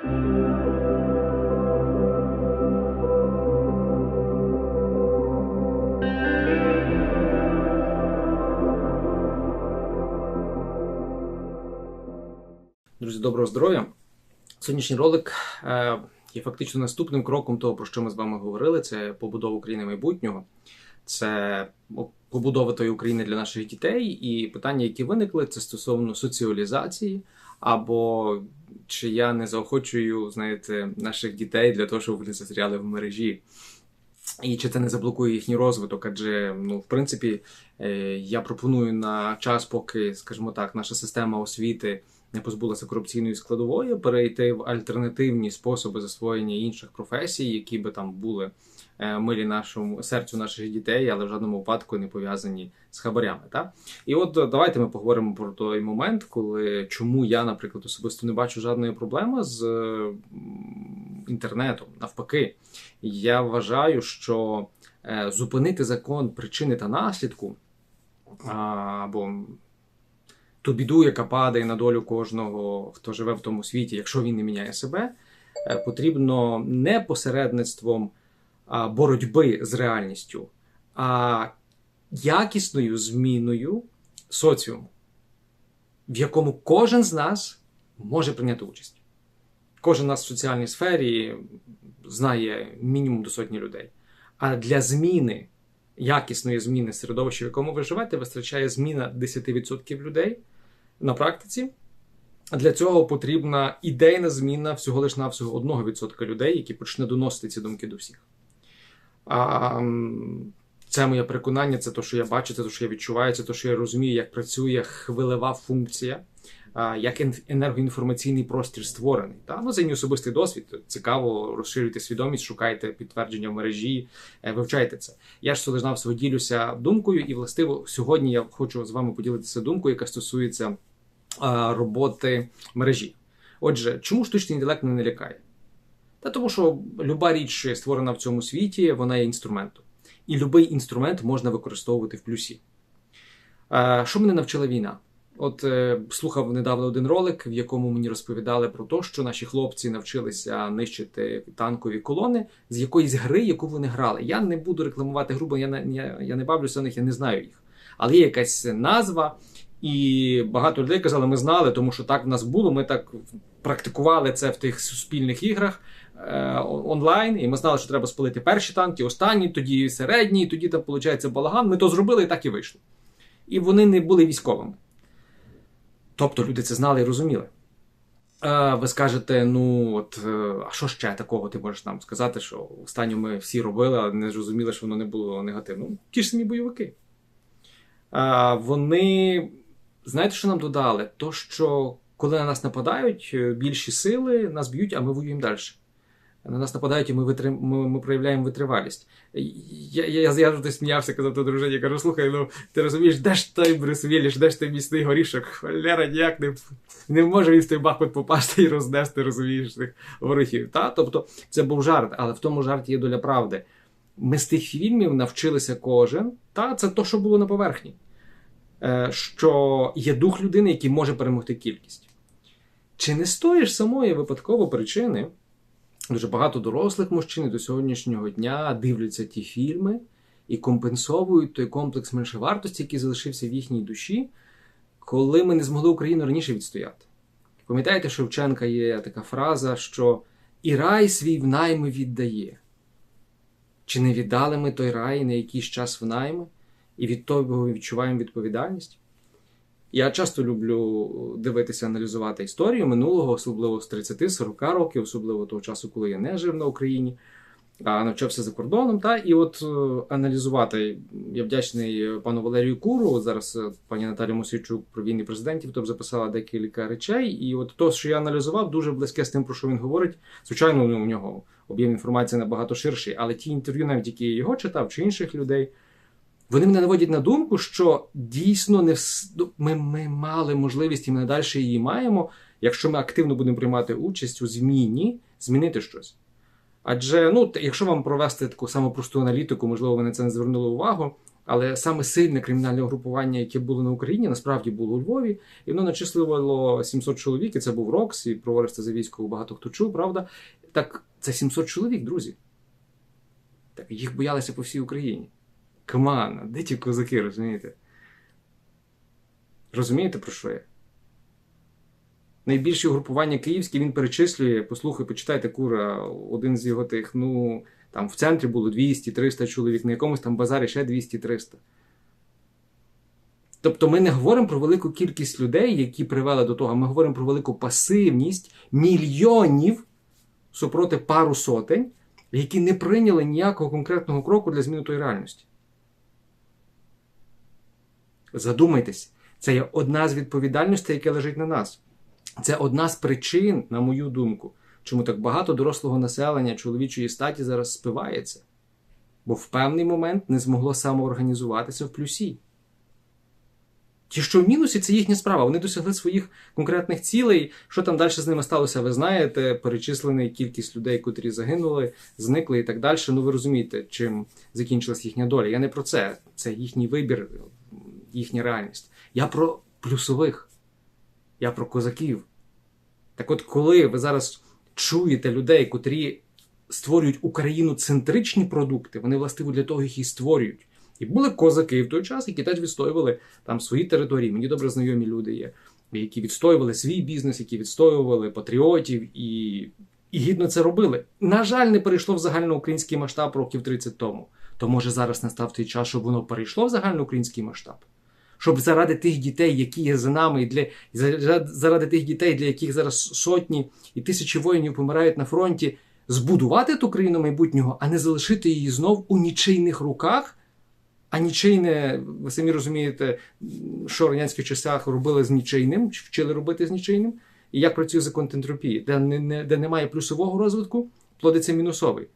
Друзі, доброго здоров'я! Сьогоднішній ролик е, є фактично наступним кроком того, про що ми з вами говорили. Це побудова України майбутнього, це побудова тої України для наших дітей. І питання, які виникли, це стосовно соціалізації, або чи я не заохочую знаєте, наших дітей для того, щоб вони застряли в мережі. І чи це не заблокує їхній розвиток? Адже ну, в принципі, е, я пропоную на час, поки, скажімо так, наша система освіти не позбулася корупційної складової, перейти в альтернативні способи засвоєння інших професій, які би там були е, милі нашому серцю наших дітей, але в жодному випадку не пов'язані з хабарями. Та? І от давайте ми поговоримо про той момент, коли чому я, наприклад, особисто не бачу жодної проблеми з інтернетом. Навпаки, я вважаю, що е, зупинити закон причини та наслідку або ту біду, яка падає на долю кожного, хто живе в тому світі, якщо він не міняє себе, е, потрібно не посередництвом боротьби з реальністю, а якісною зміною соціуму, в якому кожен з нас може прийняти участь. Кожен нас в соціальній сфері знає мінімум до сотні людей. А для зміни, якісної зміни середовища, в якому ви живете, вистачає зміна 10% людей на практиці. Для цього потрібна ідейна зміна всього лиш навсього 1% людей, які почне доносити ці думки до всіх. А, Це моє переконання, це те, що я бачу, це те, що я відчуваю, це те, що я розумію, як працює хвилева функція, як енергоінформаційний простір створений. Та? Ну, Це мій особистий досвід. Цікаво, розширюйте свідомість, шукайте підтвердження в мережі, е, вивчайте це. Я ж навсього ділюся думкою, і властиво сьогодні я хочу з вами поділитися думкою, яка стосується роботи мережі. Отже, чому штучний інтелект не лякає? Та тому, що люба річ, створена в цьому світі, вона є інструментом. І будь-який інструмент можна використовувати в плюсі. Що мене навчила війна? От е, слухав недавно один ролик, в якому мені розповідали про те, що наші хлопці навчилися нищити танкові колони з якоїсь гри, яку вони грали. Я не буду рекламувати гру, бо я не я, я не бавлюся на них, я не знаю їх. Але є якась назва, і багато людей казали, ми знали, тому що так в нас було. Ми так практикували це в тих суспільних іграх е, онлайн, і ми знали, що треба спалити перші танки, останні, тоді середні, тоді там виходить балаган. Ми то зробили і так і вийшло. І вони не були військовими. Тобто люди це знали і розуміли. Ви скажете, ну от е, а що ще такого ти можеш нам сказати, що останньо ми всі робили, але не зрозуміли, що воно не було негативно. Ну, ті ж самі бойовики. Вони знаєте, що нам додали? То, що коли на нас нападають, е, більші сили нас б'ють, а ми воюємо далі. На нас нападають, і ми витрим... ми, ми проявляємо витривалість. Я я, я завжди сміявся, казав до дружині, кажу, слухай, ну ти розумієш, де ж той Брюс Вілліш, де ж той міцний горішок? Валера ніяк не не може він в той бахмут попасти і рознести, розумієш, тих ворогів. Та? Тобто це був жарт, але в тому жарті є доля правди. Ми з тих фільмів навчилися кожен, та це то, що було на поверхні. Е, що є дух людини, який може перемогти кількість. Чи не стоїш самої випадково причини? Дуже багато дорослих мужчин до сьогоднішнього дня дивляться ті фільми і компенсовують той комплекс меншовартості, який залишився в їхній душі, коли ми не змогли Україну раніше відстояти. Пам'ятаєте, Шевченка є така фраза, що і рай свій в найми віддає. Чи не віддали ми той рай на якийсь час в найми, і від того відчуваємо відповідальність? Я часто люблю дивитися, аналізувати історію минулого, особливо з 30-40 років, особливо того часу, коли я не жив на Україні, а навчався за кордоном. Та І от е, аналізувати я вдячний пану Валерію Куру. Зараз е, пані Наталі Мосійчук про війни президентів тобто записала декілька речей. І от то, що я аналізував, дуже близьке з тим, про що він говорить. Звичайно, у нього об'єм інформації набагато ширший, але ті інтерв'ю, навіть які я його читав, чи інших людей. Вони мене наводять на думку, що дійсно не вс... Ну, ми, ми мали можливість і ми надалі її маємо, якщо ми активно будемо приймати участь у зміні, змінити щось. Адже, ну, якщо вам провести таку саму просту аналітику, можливо, ви на це не звернули увагу. Але саме сильне кримінальне угрупування, яке було на Україні, насправді було у Львові, і воно начислювало 700 чоловік, і це був Рокс, і про Ореста Завійського багато хто чув, правда? Так, це 700 чоловік, друзі. Так, їх боялися по всій Україні. Камана, де ті козаки, розумієте? Розумієте, про що я? Найбільші угрупування київські він перечислює, послухай, почитайте кура, один з його тих, ну, там в центрі було 200-300 чоловік, на якомусь там базарі ще 200-300. Тобто ми не говоримо про велику кількість людей, які привели до того, ми говоримо про велику пасивність мільйонів супроти пару сотень, які не прийняли ніякого конкретного кроку для зміни тої реальності. Задумайтесь, це є одна з відповідальностей, яка лежить на нас. Це одна з причин, на мою думку, чому так багато дорослого населення чоловічої статі зараз спивається, бо в певний момент не змогло самоорганізуватися в плюсі. Ті, що в мінусі, це їхня справа. Вони досягли своїх конкретних цілей. Що там далі з ними сталося, ви знаєте. Перечислений кількість людей, котрі загинули, зникли і так далі. Ну ви розумієте, чим закінчилась їхня доля. Я не про це. Це їхній вибір, їхня реальність. Я про плюсових. Я про козаків. Так от, коли ви зараз чуєте людей, котрі створюють Україну центричні продукти, вони властиво для того їх і створюють. І були козаки в той час, які теж відстоювали там свої території. Мені добре знайомі люди є, які відстоювали свій бізнес, які відстоювали патріотів і і гідно це робили. На жаль, не перейшло в загальноукраїнський масштаб років 30 тому. То може зараз настав той час, щоб воно перейшло в загальноукраїнський масштаб щоб заради тих дітей, які є за нами, і для заради тих дітей, для яких зараз сотні і тисячі воїнів помирають на фронті, збудувати ту країну майбутнього, а не залишити її знов у нічийних руках. А нічийне, ви самі розумієте, що в радянських часах робили з нічийним, вчили робити з нічийним, і як працює закон ентропії, де не, де немає плюсового розвитку, плодиться мінусовий.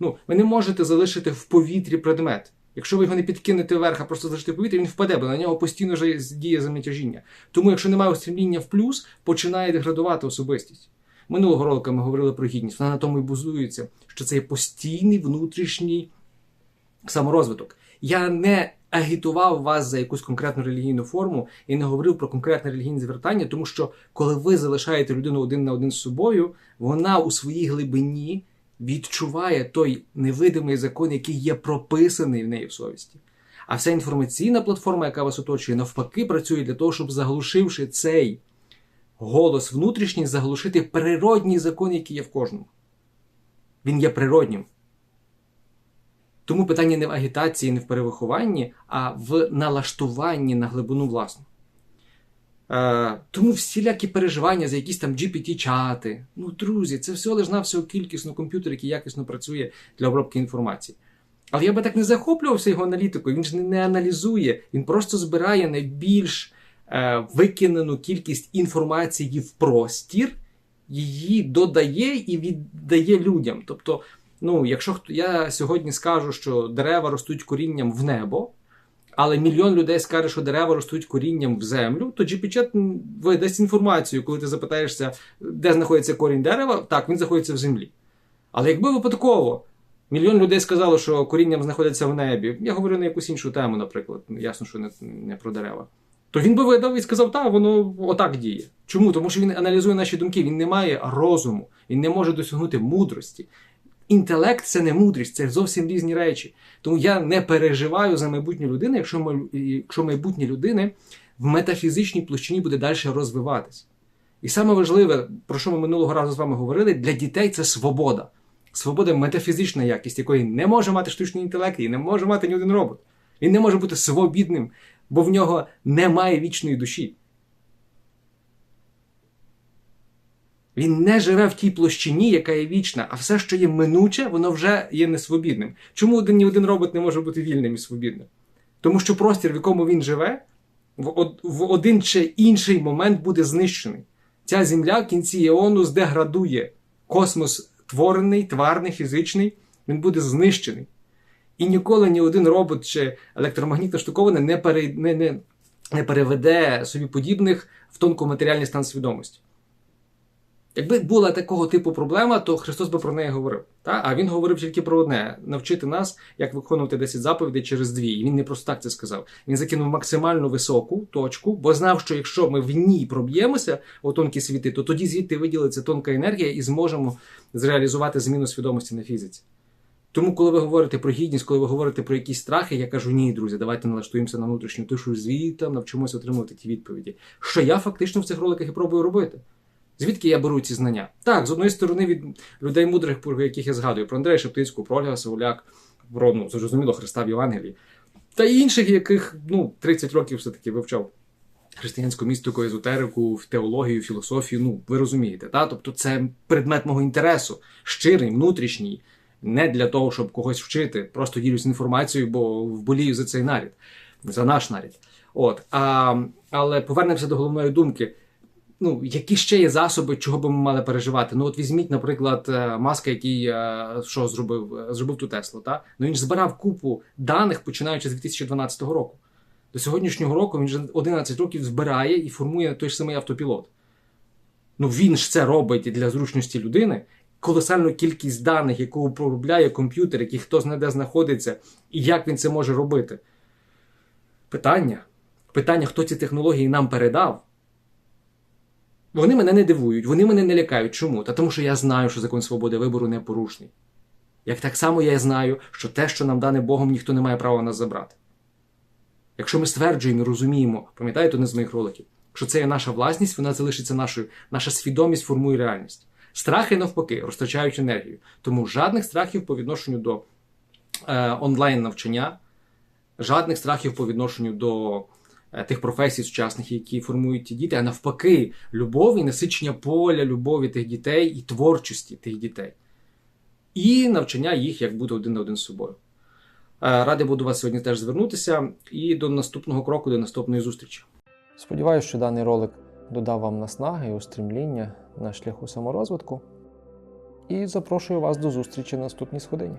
Ну, ви не можете залишити в повітрі предмет. Якщо ви його не підкинете вверх, а просто залишите повітря, він впаде, бо на нього постійно вже діє зам'ятяжіння. Тому, якщо немає устремління в плюс, починає деградувати особистість. Минулого року ми говорили про гідність. Вона на тому і базується, що це є постійний внутрішній саморозвиток. Я не агітував вас за якусь конкретну релігійну форму і не говорив про конкретне релігійне звертання, тому що коли ви залишаєте людину один на один з собою, вона у своїй глибині відчуває той невидимий закон, який є прописаний в неї в совісті. А вся інформаційна платформа, яка вас оточує, навпаки, працює для того, щоб заглушивши цей голос внутрішній, заглушити природній закон, який є в кожному. Він є природнім. Тому питання не в агітації, не в перевихованні, а в налаштуванні на глибину власну. Е, тому всілякі переживання за якісь там GPT-чати. Ну, друзі, це все лиш на всього кількісно комп'ютер, який якісно працює для обробки інформації. Але я би так не захоплювався його аналітикою, він ж не аналізує, він просто збирає найбільш е, викинену кількість інформації в простір, її додає і віддає людям. Тобто, ну, якщо я сьогодні скажу, що дерева ростуть корінням в небо. Але мільйон людей скаже, що дерева ростуть корінням в землю, то GPT видасть інформацію, коли ти запитаєшся, де знаходиться корінь дерева, так, він знаходиться в землі. Але якби випадково мільйон людей сказало, що корінням знаходиться в небі, я говорю на якусь іншу тему, наприклад, ясно, що не, не про дерева, то він би видав і сказав, так, воно отак діє. Чому? Тому що він аналізує наші думки, він не має розуму, він не може досягнути мудрості. Інтелект це не мудрість, це зовсім різні речі. Тому я не переживаю за майбутню людину, якщо якщо майбутнє людини в метафізичній площині буде далі розвиватись. І саме важливе, про що ми минулого разу з вами говорили, для дітей це свобода. Свобода метафізична якість, якої не може мати штучний інтелект і не може мати ні один робот. Він не може бути свобідним, бо в нього немає вічної душі. Він не живе в тій площині, яка є вічна, а все, що є минуче, воно вже є несвобідним. Чому один ні один робот не може бути вільним і свобідним? Тому що простір, в якому він живе, в один чи інший момент буде знищений. Ця земля в кінці іону здеградує. Космос творений, тварний, фізичний, він буде знищений. І ніколи ні один робот чи електромагнітно штуковане не, пере, не, не, не переведе собі подібних в тонкоматеріальний стан свідомості. Якби була такого типу проблема, то Христос би про неї говорив. Та? А він говорив тільки про одне: навчити нас, як виконувати 10 заповідей через дві. І він не просто так це сказав. Він закинув максимально високу точку, бо знав, що якщо ми в ній проб'ємося у тонкі світи, то тоді звідти виділиться тонка енергія і зможемо зреалізувати зміну свідомості на фізиці. Тому, коли ви говорите про гідність, коли ви говорите про якісь страхи, я кажу, ні, друзі, давайте налаштуємося на внутрішню тишу звітом, навчимося отримувати ті відповіді. Що я фактично в цих роликах і пробую робити. Звідки я беру ці знання? Так, з одної сторони, від людей мудрих, про яких я згадую, про Андрея Шептицьку, про Ольга Сауляк, про ну, зрозуміло Христа в Євангелії, та інших, яких ну, 30 років все-таки вивчав християнську містику, езотерику, теологію, філософію. Ну, ви розумієте, та? тобто це предмет мого інтересу, щирий, внутрішній, не для того, щоб когось вчити, просто ділюсь інформацією, бо вболію за цей нарід, за наш нарід. От, а, але повернемося до головної думки. Ну, які ще є засоби, чого би ми мали переживати? Ну, от візьміть, наприклад, е, маска, який е, що зробив, Е, зробив ту Теслу. Та? Ну він ж збирав купу даних, починаючи з 2012 року. До сьогоднішнього року він вже 11 років збирає і формує той ж самий автопілот. Ну він ж це робить для зручності людини. Колосальну кількість даних, яку проробляє комп'ютер, який хто знає де знаходиться, і як він це може робити. Питання. Питання, хто ці технології нам передав. Вони мене не дивують, вони мене не лякають. Чому? Та тому що я знаю, що закон свободи вибору не порушний. Як так само я знаю, що те, що нам дане Богом, ніхто не має права нас забрати. Якщо ми стверджуємо і розуміємо, пам'ятаєте один з моїх роликів, що це є наша власність, вона залишиться нашою, наша свідомість формує реальність. Страхи навпаки, розтрачають енергію. Тому жадних страхів по відношенню до е, онлайн навчання, жадних страхів по відношенню до Е, тих професій сучасних, які формують ті діти, а навпаки, любов і насичення поля любові тих дітей і творчості тих дітей, і навчання їх як бути один на один з собою. Е, радий буду вас сьогодні теж звернутися і до наступного кроку, до наступної зустрічі. Сподіваюся, що даний ролик додав вам наснаги і устрімління на шляху саморозвитку. І запрошую вас до зустрічі на наступній сходині.